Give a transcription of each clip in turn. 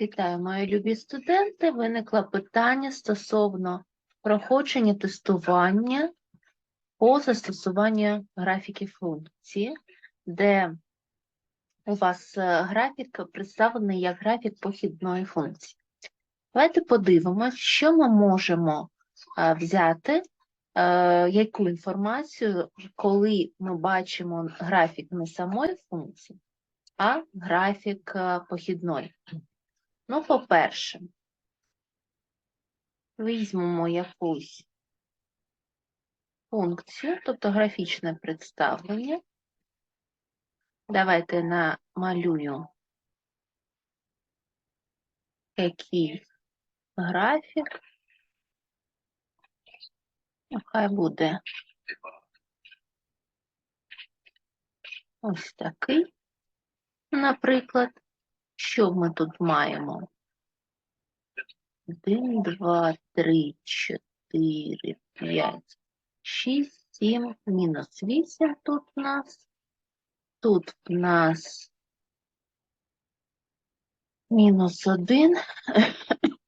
Вітаю, мої любі студенти. Виникло питання стосовно проходження тестування по застосуванню графіків функції, де у вас е, графік представлений як графік похідної функції. Давайте подивимось, що ми можемо е, взяти, е, яку інформацію, коли ми бачимо графік не самої функції, а графік похідної. Ну, по-перше, візьмемо якусь функцію, тобто графічне представлення. Давайте намалюю якийсь графік. Нехай буде ось такий. Наприклад, що ми тут маємо? 1, 2, 3, 4, 5, 6, 7, мінус 8 тут у нас. Тут в нас мінус 1.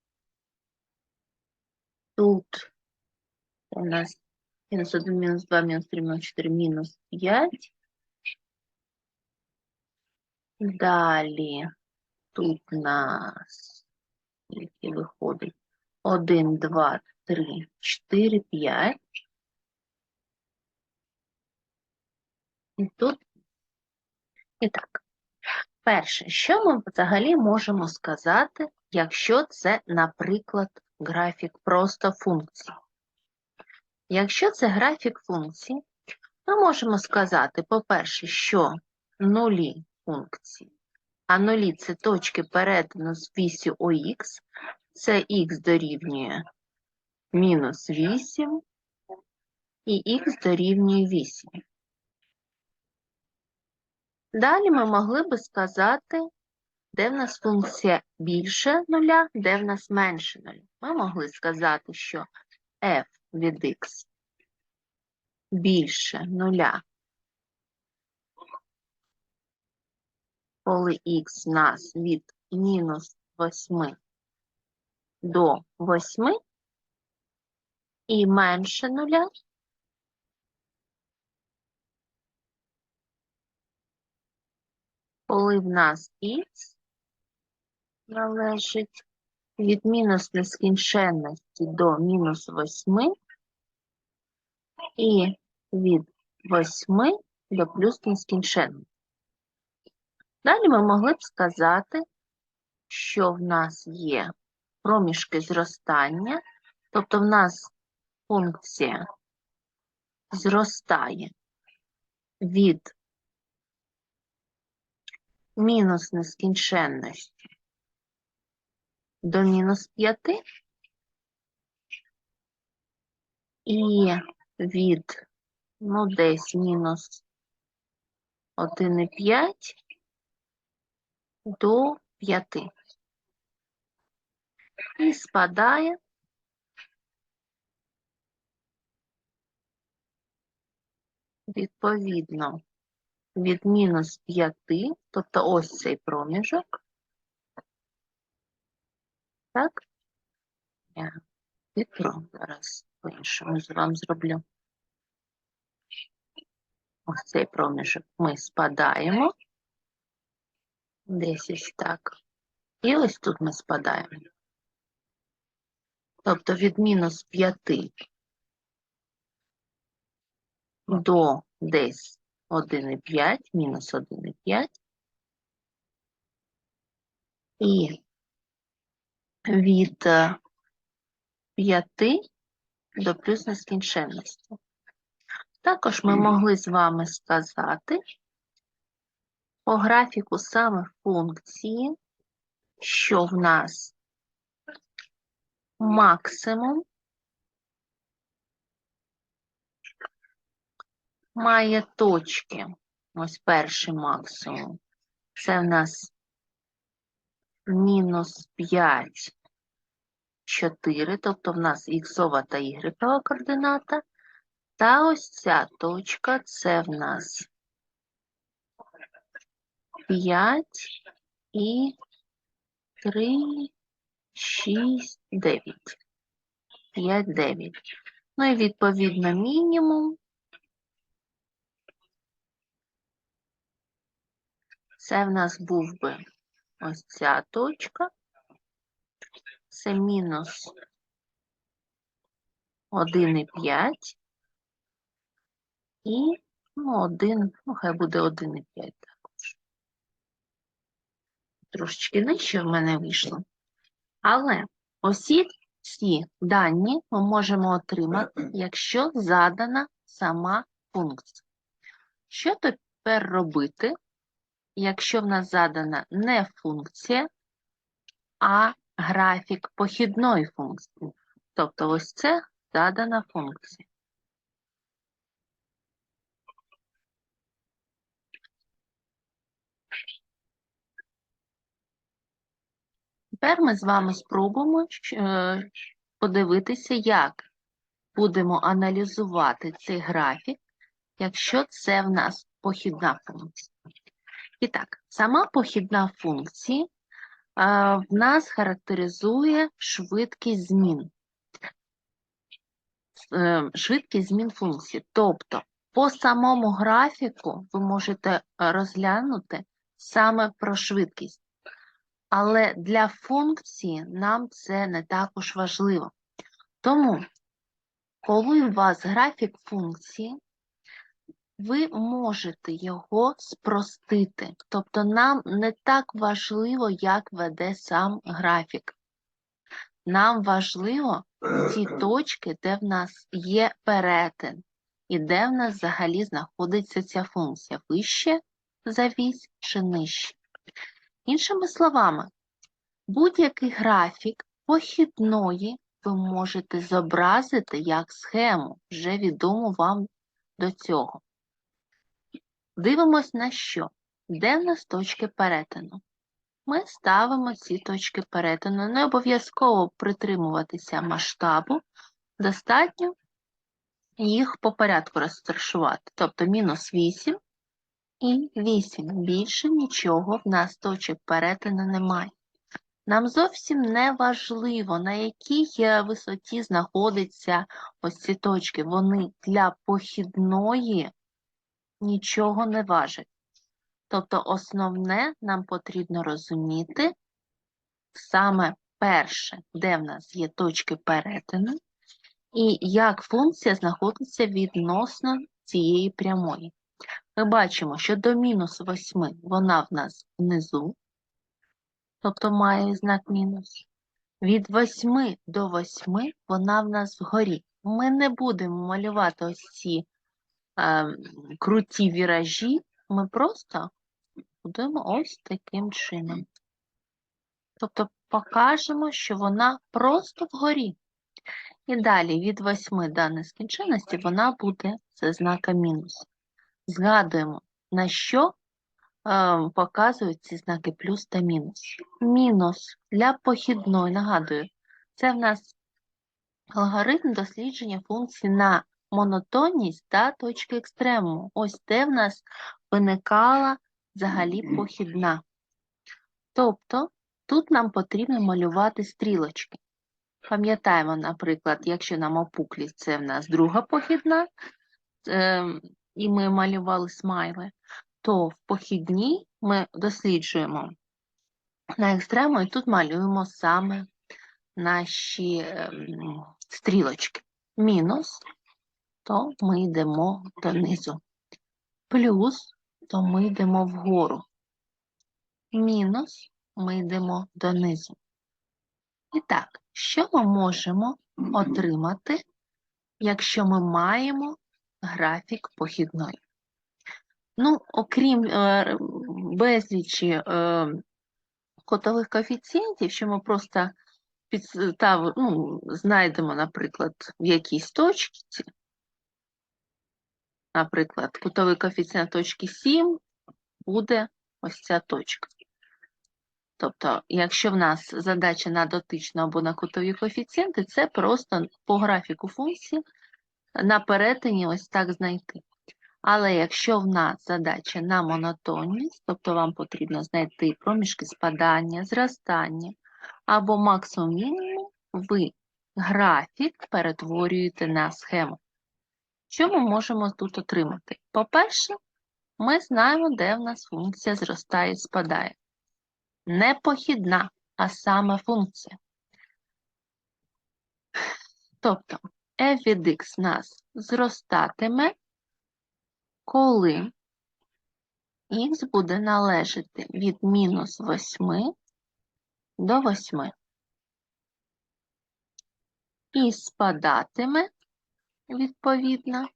Тут у нас мінус 1, мінус 2, мінус 3, мінус 4, мінус 5. Далі тут у нас скільки виходить? 1, 2, 3, 4, 5. І тут. І так. Перше, що ми взагалі можемо сказати, якщо це, наприклад, графік просто функцій? Якщо це графік функцій, ми можемо сказати, по-перше, що нулі функції, а нулі це точки перетину з вісю ОХ, це х дорівнює мінус 8 і х дорівнює 8. Далі ми могли би сказати, де в нас функція більше нуля, де в нас менше нуля. Ми могли сказати, що f від x більше нуля, коли х в нас від мінус 8 до 8 і менше нуля, коли в нас х належить від мінус нескінченності до мінус 8 і від 8 до плюс нескінченності. Далі ми могли б сказати, що в нас є проміжки зростання, тобто в нас функція зростає від мінус нескінченності до мінус 5 і від, ну, десь мінус 1,5 до 5. І спадає відповідно від мінус 5, тобто ось цей проміжок. Так? Я відро зараз по-іншому вам зроблю. Ось цей проміжок ми спадаємо. Десь ось так. І ось тут ми спадаємо. Тобто від мінус 5 до десь 1,5, мінус 1,5. І від 5 до плюс нескінченності. Також ми могли з вами сказати по графіку саме функції, що в нас максимум має точки. Ось перший максимум. Це в нас мінус 5, 4, тобто в нас іксова та ігрекова координата. Та ось ця точка, це в нас 5 і 3, 6, 9. 5, 9. Ну і відповідно мінімум. Це в нас був би ось ця точка. Це мінус 1,5. І ну, 1, ну хай буде 1,5 також. Трошечки нижче в мене вийшло. Але усі ці дані ми можемо отримати, якщо задана сама функція. Що тепер робити, якщо в нас задана не функція, а графік похідної функції? Тобто ось це задана функція. Тепер ми з вами спробуємо е, подивитися, як будемо аналізувати цей графік, якщо це в нас похідна функція. І так, сама похідна функція в нас характеризує швидкість змін. Е, Швидкість змін функції. Тобто, по самому графіку ви можете е, розглянути саме про швидкість. Але для функції нам це не також важливо. Тому, коли у вас графік функції, ви можете його спростити. Тобто нам не так важливо, як веде сам графік. Нам важливо ті точки, де в нас є перетин, і де в нас взагалі знаходиться ця функція вище за вісь чи нижче. Іншими словами, будь-який графік похідної ви можете зобразити як схему, вже відому вам до цього. Дивимось на що? Де в нас точки перетину? Ми ставимо ці точки перетину. Не обов'язково притримуватися масштабу, достатньо їх по порядку розташувати. Тобто мінус 8 і 8. Більше нічого в нас точок перетину немає. Нам зовсім не важливо, на якій е, висоті знаходяться ось ці точки. Вони для похідної нічого не важать. Тобто основне нам потрібно розуміти саме перше, де в нас є точки перетину, і як функція знаходиться відносно цієї прямої. Ми бачимо, що до мінус 8 вона в нас внизу, тобто має знак мінус. Від 8 до 8 вона в нас вгорі. Ми не будемо малювати ось ці е, круті віражі, ми просто будемо ось таким чином. Тобто покажемо, що вона просто вгорі. І далі від 8 до нескінченності вона буде це знака мінус. Згадуємо, на що е, показують ці знаки плюс та мінус. Мінус для похідної, нагадую, це в нас алгоритм дослідження функцій на монотонність та точки екстремуму. Ось де в нас виникала взагалі похідна. Тобто тут нам потрібно малювати стрілочки. Пам'ятаємо, наприклад, якщо нам опуклість, це в нас друга похідна, е, і ми малювали смайли, то в похідній ми досліджуємо на екстрему, і тут малюємо саме наші ем, стрілочки. Мінус, то ми йдемо донизу. Плюс, то ми йдемо вгору. Мінус, ми йдемо донизу. І так, що ми можемо отримати, якщо ми маємо графік похідної? Ну, окрім е, безлічі е, котових коефіцієнтів, що ми просто підстав, ну, знайдемо, наприклад, в якійсь точці, наприклад, кутовий коефіцієнт точки 7 буде ось ця точка. Тобто, якщо в нас задача на дотичну або на кутові коефіцієнти, це просто по графіку функції на перетині ось так знайти. Але якщо в нас задача на монотонність, тобто вам потрібно знайти проміжки спадання, зростання або максимум мінімум, ви графік перетворюєте на схему. Що ми можемо тут отримати? По-перше, ми знаємо, де в нас функція зростає і спадає. Не похідна, а саме функція. Тобто f в нас зростатиме, коли х буде належати від мінус 8 до 8. І спадатиме, відповідно,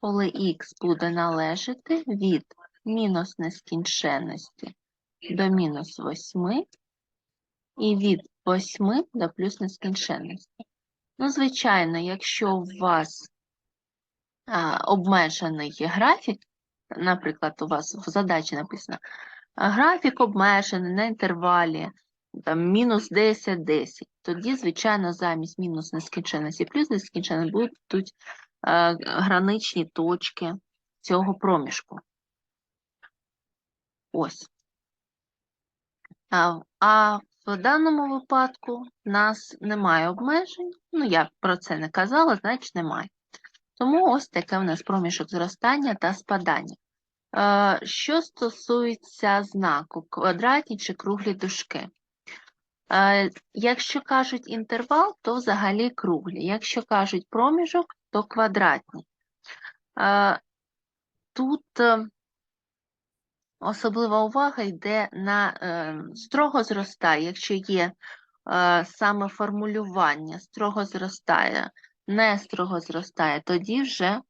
коли х буде належати від мінус нескінченності до мінус 8 і від 8 до плюс нескінченності. Ну, звичайно, якщо у вас а, обмежений графік, наприклад, у вас в задачі написано графік обмежений на інтервалі там, мінус 10, 10, тоді, звичайно, замість мінус нескінченності плюс нескінченності будуть а, граничні точки цього проміжку. Ось. А, а в даному випадку в нас немає обмежень. Ну, я про це не казала, значить немає. Тому ось таке у нас проміжок зростання та спадання. Е, Що стосується знаку, квадратні чи круглі дужки. Е, Якщо кажуть інтервал, то взагалі круглі. Якщо кажуть проміжок, то квадратні. Е, Тут особлива увага йде на е, строго зростає, якщо є е, саме формулювання строго зростає, не строго зростає, тоді вже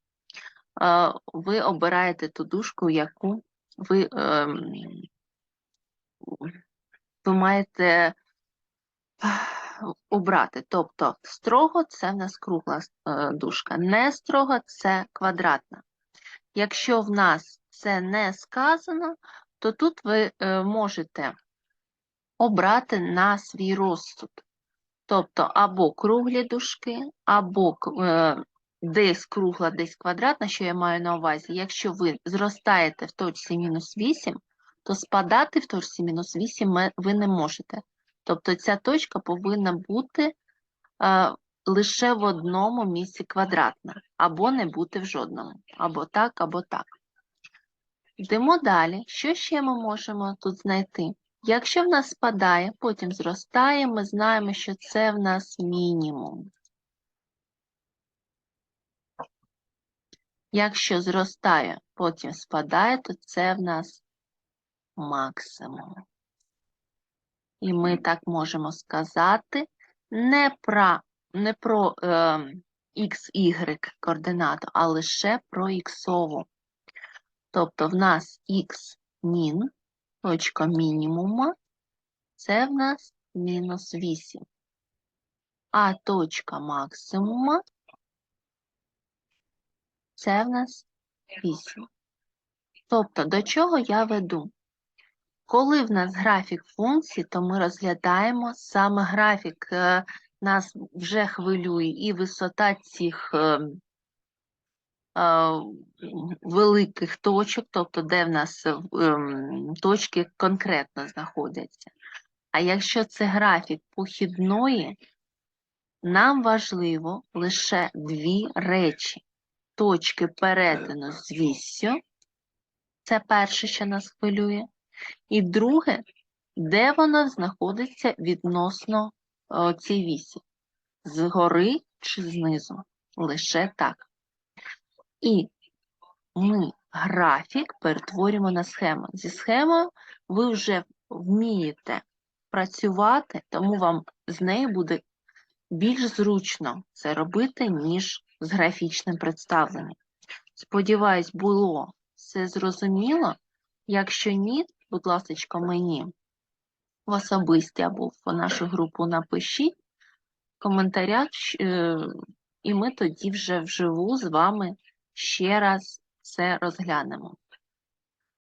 е, ви обираєте ту дужку, яку ви, е, ви маєте е, обрати. Тобто строго це в нас кругла е, дужка, не строго це квадратна. Якщо в нас це не сказано, то тут ви е, можете обрати на свій розсуд. Тобто або круглі дужки, або е, десь кругла, десь квадратна, що я маю на увазі. Якщо ви зростаєте в точці мінус 8, то спадати в точці мінус 8 ви не можете. Тобто ця точка повинна бути е, лише в одному місці квадратна, або не бути в жодному. Або так, або так. Йдемо далі. Що ще ми можемо тут знайти? Якщо в нас спадає, потім зростає, ми знаємо, що це в нас мінімум. Якщо зростає, потім спадає, то це в нас максимум. І ми так можемо сказати не про, не про е, x, y координату, а лише про іксову. Тобто в нас х мін, точка мінімума, це в нас мінус 8. А точка максимума це в нас 8. Тобто, до чого я веду? Коли в нас графік функції, то ми розглядаємо саме графік. Е, Нас вже хвилює і висота цих е, великих точок, тобто де в нас е, ем, точки конкретно знаходяться. А якщо це графік похідної, нам важливо лише дві речі. Точки перетину з віссю, це перше, що нас хвилює, і друге, де воно знаходиться відносно о, цій вісі, згори чи знизу, лише так. І ми графік перетворюємо на схему. Зі схемою ви вже вмієте працювати, тому вам з нею буде більш зручно це робити, ніж з графічним представленням. Сподіваюсь, було все зрозуміло. Якщо ні, будь ласка, мені в особисті або в нашу групу напишіть в коментарях, е, і ми тоді вже вживу з вами ще раз це розглянемо.